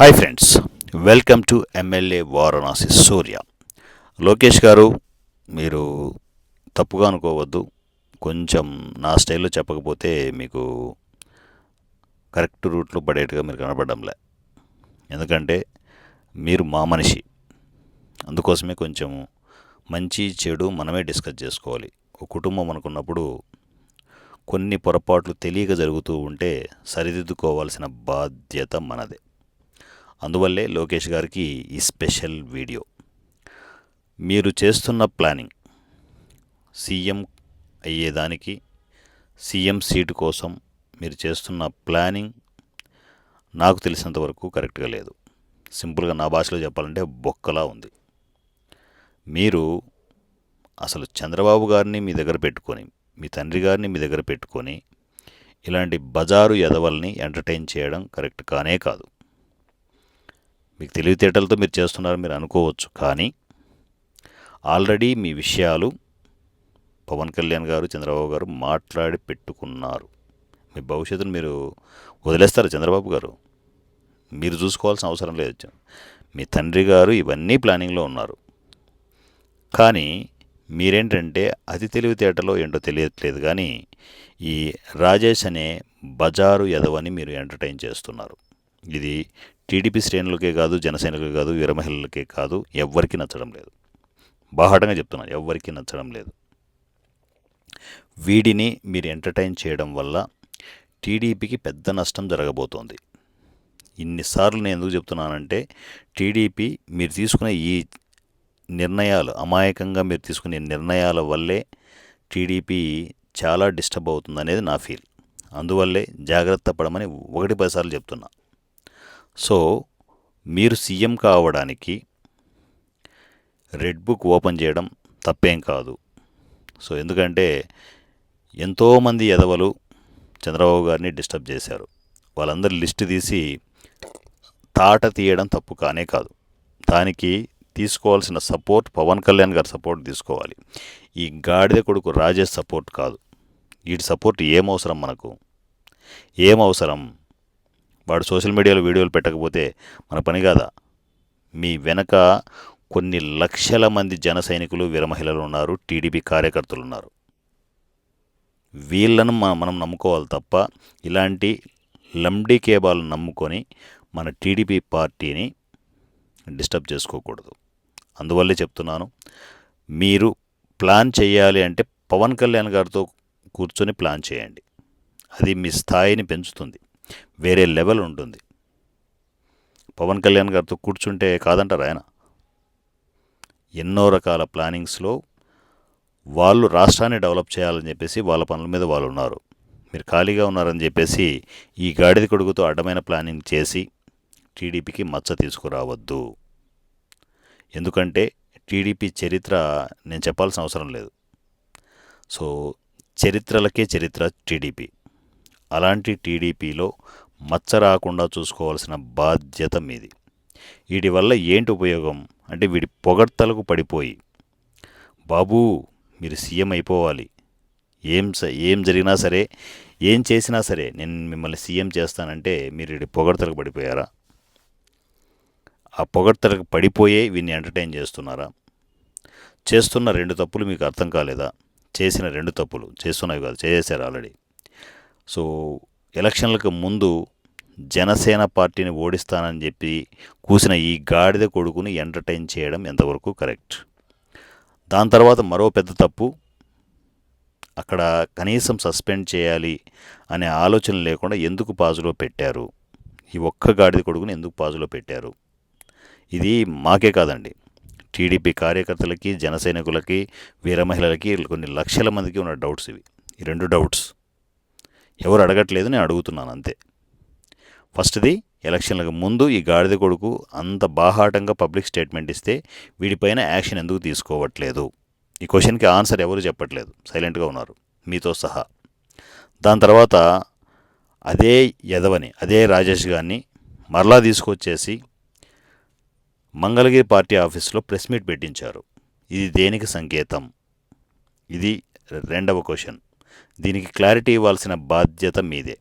Hi friends welcome to MLA Varanasi Surya Lokesh గారు మీరు తప్పుగా అనుకోవద్దు. కొంచెం నా స్టైల్లో చెప్పకపోతే మీకు కరెక్ట్ రూట్లో పడేట్టుగా మీరు కనపడంలే ఎందుకంటే మీరు మా మనిషి. అందుకోసమే కొంచెం మంచి చెడు మనమే డిస్కస్ చేసుకోవాలి. ఒక కుటుంబం అనుకున్నప్పుడు కొన్ని పొరపాట్లు తెలియక జరుగుతూ ఉంటే సరిదిద్దుకోవాల్సిన బాధ్యత మనదే. అందువల్లే లోకేష్ గారికి ఈ స్పెషల్ వీడియో. మీరు చేస్తున్న ప్లానింగ్ సీఎం అయ్యేదానికి సీఎం సీటు కోసం మీరు చేస్తున్న ప్లానింగ్ నాకు తెలిసినంత వరకు కరెక్ట్గా లేదు. సింపుల్గా నా భాషలో చెప్పాలంటే బొక్కలా ఉంది. మీరు అసలు చంద్రబాబు గారిని మీ దగ్గర పెట్టుకొని మీ తండ్రి గారిని మీ దగ్గర పెట్టుకొని ఇలాంటి బజారు ఎదవల్ని ఎంటర్టైన్ చేయడం కరెక్ట్ కానే కాదు. మీకు తెలివితేటలతో మీరు చేస్తున్నారు మీరు అనుకోవచ్చు. కానీ ఆల్రెడీ మీ విషయాలు పవన్ కళ్యాణ్ గారు చంద్రబాబు గారు మాట్లాడి పెట్టుకున్నారు. మీ భవిష్యత్తును మీరు వదిలేస్తారు చంద్రబాబు గారు. మీరు చూసుకోవాల్సిన అవసరం లేదు. మీ తండ్రి గారు ఇవన్నీ ప్లానింగ్లో ఉన్నారు. కానీ మీరేంటంటే అతి తెలివితేటలో ఏంటో తెలియట్లేదు. కానీ ఈ రాజేష్ అనే బజారు ఎదవని మీరు ఎంటర్టైన్ చేస్తున్నారు. ఇది టీడీపీ శ్రేణులకే కాదు జనసేనకే కాదు వీర మహిళలకే కాదు ఎవ్వరికీ నచ్చడం లేదు. బాహాటంగా చెప్తున్నాను ఎవ్వరికీ నచ్చడం లేదు. వీడిని మీరు ఎంటర్టైన్ చేయడం వల్ల టీడీపీకి పెద్ద నష్టం జరగబోతోంది. ఇన్నిసార్లు నేను ఎందుకు చెప్తున్నానంటే టీడీపీ మీరు తీసుకునే ఈ నిర్ణయాలు అమాయకంగా మీరు తీసుకునే నిర్ణయాల వల్లే టీడీపీ చాలా డిస్టర్బ్ అవుతుంది అనేది నా ఫీల్. అందువల్లే జాగ్రత్త పడమని ఒకటి పదిసార్లు చెప్తున్నా. సో మీరు సీఎం కావడానికి రెడ్ బుక్ ఓపెన్ చేయడం తప్పేం కాదు. సో ఎందుకంటే ఎంతోమంది ఎదవలు చంద్రబాబు గారిని డిస్టర్బ్ చేశారు. వాళ్ళందరి లిస్ట్ తీసి తాట తీయడం తప్పు కానే కాదు. దానికి తీసుకోవాల్సిన సపోర్ట్ పవన్ కళ్యాణ్ గారి సపోర్ట్ తీసుకోవాలి. ఈ గాడిద కొడుకు రాజేష్ సపోర్ట్ కాదు. వీటి సపోర్ట్ ఏం అవసరం మనకు? ఏం అవసరం? వాడు సోషల్ మీడియాలో వీడియోలు పెట్టకపోతే మన పని కాదా? మీ వెనక కొన్ని లక్షల మంది జన సైనికులు వీరమహిళలు ఉన్నారు టీడీపీ కార్యకర్తలు ఉన్నారు. వీళ్ళను మనం నమ్ముకోవాలి తప్ప ఇలాంటి లంబ్డీ కేబాలను నమ్ముకొని మన టీడీపీ పార్టీని డిస్టర్బ్ చేసుకోకూడదు. అందువల్లే చెప్తున్నాను మీరు ప్లాన్ చేయాలి అంటే పవన్ కళ్యాణ్ గారితో కూర్చొని ప్లాన్ చేయండి. అది మీ స్థాయిని పెంచుతుంది. వేరే లెవెల్ ఉంటుంది. పవన్ కళ్యాణ్ గారితో కూర్చుంటే కాదంటారు ఆయన? ఎన్నో రకాల ప్లానింగ్స్లో వాళ్ళు రాష్ట్రాన్ని డెవలప్ చేయాలని చెప్పేసి వాళ్ళ పనుల మీద వాళ్ళు ఉన్నారు. మీరు ఖాళీగా ఉన్నారని చెప్పేసి ఈ గాడిద కొడుకుతో అడ్డమైన ప్లానింగ్ చేసి టీడీపీకి మచ్చ తీసుకురావద్దు. ఎందుకంటే టీడీపీ చరిత్ర నేను చెప్పాల్సిన అవసరం లేదు. సో చరిత్రలకే చరిత్ర టీడీపీ. అలాంటి టీడీపీలో మచ్చ రాకుండా చూసుకోవాల్సిన బాధ్యత మీది. వీటి వల్ల ఏంటి ఉపయోగం? అంటే వీడి పొగడ్తలకు పడిపోయి. బాబూ మీరు సీఎం అయిపోవాలి. ఏం స- ఏం జరిగినా సరే ఏం చేసినా సరే నేను మిమ్మల్ని సీఎం చేస్తానంటే మీరు వీడి పొగడ్తలకు పడిపోయారా? ఆ పొగడ్తలకు పడిపోయే వీడిని ఎంటర్టైన్ చేస్తున్నారా? చేస్తున్న రెండు తప్పులు మీకు అర్థం కాలేదా? చేసిన రెండు తప్పులు చేస్తున్నాయి కాదు చేసేశారు ఆల్రెడీ. సో ఎలక్షన్లకు ముందు జనసేన పార్టీని ఓడిస్తానని చెప్పి కూసిన ఈ గాడిద కొడుకుని ఎంటర్టైన్ చేయడం ఎంతవరకు కరెక్ట్? దాని తర్వాత మరో పెద్ద తప్పు అక్కడ కనీసం సస్పెండ్ చేయాలి అనే ఆలోచన లేకుండా ఎందుకు పాజులో పెట్టారు? ఈ ఒక్క గాడిద కొడుకుని ఎందుకు పాజులో పెట్టారు? ఇది మాకే కాదండి. టీడీపీ కార్యకర్తలకి జనసైనికులకి వీర మహిళలకి కొన్ని లక్షల మందికి ఉన్న డౌట్స్ ఇవి. ఈ రెండు డౌట్స్. ఎవరు అడగట్లేదు నేను అడుగుతున్నాను అంతే. ఫస్ట్ది ఎలక్షన్లకు ముందు ఈ గాడిద కొడుకు అంత బాహాటంగా పబ్లిక్ స్టేట్మెంట్ ఇస్తే వీడిపైన యాక్షన్ ఎందుకు తీసుకోవట్లేదు? ఈ క్వశ్చన్కి ఆన్సర్ ఎవరు చెప్పట్లేదు? సైలెంట్గా ఉన్నారు. మీతో సహా. దాని తర్వాత అదే యదవని అదే రాజేష్ గారిని మరలా తీసుకొచ్చేసి మంగళగిరి పార్టీ ఆఫీస్లో ప్రెస్ మీట్ పెట్టించారు. ఇది దేనికి సంకేతం? ఇది రెండవ క్వశ్చన్. దీనికి క్లారిటీ ఇవ్వాల్సిన బాధ్యత మీదే.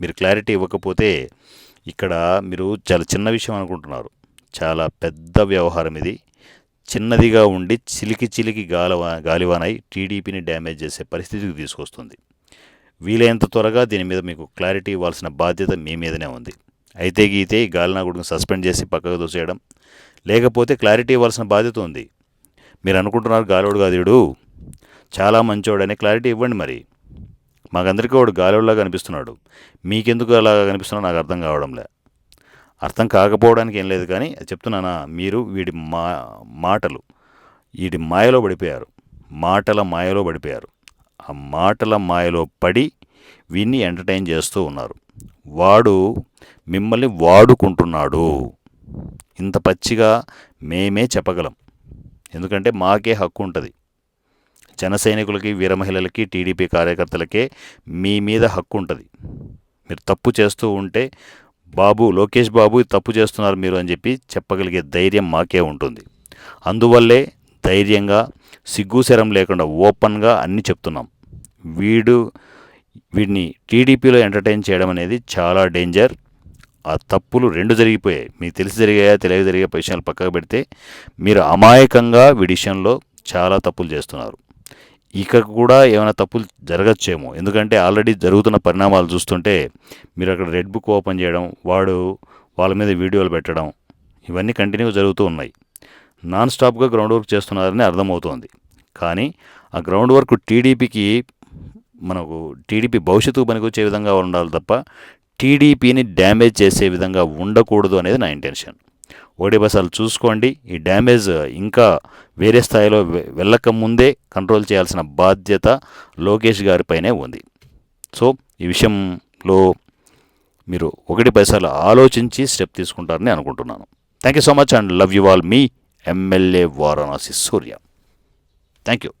మీరు క్లారిటీ ఇవ్వకపోతే ఇక్కడ మీరు చాలా చిన్న విషయం అనుకుంటున్నారు. చాలా పెద్ద వ్యవహారం ఇది. చిన్నదిగా ఉండి చిలికి చిలికి గాలవా గాలివానై టీడీపీని డ్యామేజ్ చేసే పరిస్థితికి తీసుకొస్తుంది. వీలైనంత త్వరగా దీని మీద మీకు క్లారిటీ ఇవ్వాల్సిన బాధ్యత మీ మీదనే ఉంది. అయితే గీతే ఈ గాలినాగుడిని సస్పెండ్ చేసి పక్కకు దోసేయడం లేకపోతే క్లారిటీ ఇవ్వాల్సిన బాధ్యత ఉంది. మీరు అనుకుంటున్నారు గాలోడు కాదు చాలా మంచోడని క్లారిటీ ఇవ్వండి మరి. మాకందరికీ వాడు గాలోడులా కనిపిస్తున్నాడు. మీకెందుకు అలా కనిపిస్తున్నా నాకు అర్థం కావడంలే. అర్థం కాకపోవడానికి ఏం లేదు కానీ చెప్తున్నానా మీరు వీడి మా మాటలు వీడి మాయలో పడిపోయారు. మాటల మాయలో పడిపోయారు. ఆ మాటల మాయలో పడి వీన్ని ఎంటర్టైన్ చేస్తూ ఉన్నారు. వాడు మిమ్మల్ని వాడుకుంటున్నాడు. ఇంత పచ్చిగా మేమే చెప్పగలం. ఎందుకంటే మాకే హక్కు ఉంటుంది. జన సైనికులకి వీర మహిళలకి టీడీపీ కార్యకర్తలకే మీ మీద హక్కు ఉంటుంది మీరు తప్పు చేస్తూ ఉంటే బాబు లోకేష్ బాబు తప్పు చేస్తున్నారు మీరు అని చెప్పి చెప్పగలిగే ధైర్యం మాకే ఉంటుంది. అందువల్లే ధైర్యంగా సిగ్గుశరం లేకుండా ఓపెన్గా అన్నీ చెప్తున్నాం. వీడు వీడిని టీడీపీలో ఎంటర్టైన్ చేయడం అనేది చాలా డేంజర్. ఆ తప్పులు రెండు జరిగిపోయాయి. మీకు తెలిసి జరిగాయా తెలియక జరిగే విషయాలు పక్కకు పెడితే మీరు అమాయకంగా విడిషన్లో చాలా తప్పులు చేస్తున్నారు. ఇక కూడా ఏమైనా తప్పులు జరగచ్చేమో. ఎందుకంటే ఆల్రెడీ జరుగుతున్న పరిణామాలు చూస్తుంటే మీరు అక్కడ రెడ్ బుక్ ఓపెన్ చేయడం వాడు వాళ్ళ మీద వీడియోలు పెట్టడం ఇవన్నీ కంటిన్యూ జరుగుతూ ఉన్నాయి. నాన్ స్టాప్గా గ్రౌండ్ వర్క్ చేస్తున్నారని అర్థమవుతోంది. కానీ ఆ గ్రౌండ్ వర్క్ టీడీపీకి మనకు టీడీపీ భవిష్యత్తుకు పనికొచ్చే విధంగా ఉండాలి తప్ప టీడీపీని డ్యామేజ్ చేసే విధంగా ఉండకూడదు అనేది నా ఇంటెన్షన్. ఒకటి బసాలు చూసుకోండి. ఈ డ్యామేజ్ ఇంకా వేరే స్థాయిలో వె- వెళ్ళక ముందే కంట్రోల్ చేయాల్సిన బాధ్యత లోకేష్ గారిపైనే ఉంది. సో ఈ విషయంలో మీరు ఒకటి పైసలు ఆలోచించి స్టెప్ తీసుకుంటారని అనుకుంటున్నాను. Thank you so much and love you all me MLA Varanasi Surya. Thank you.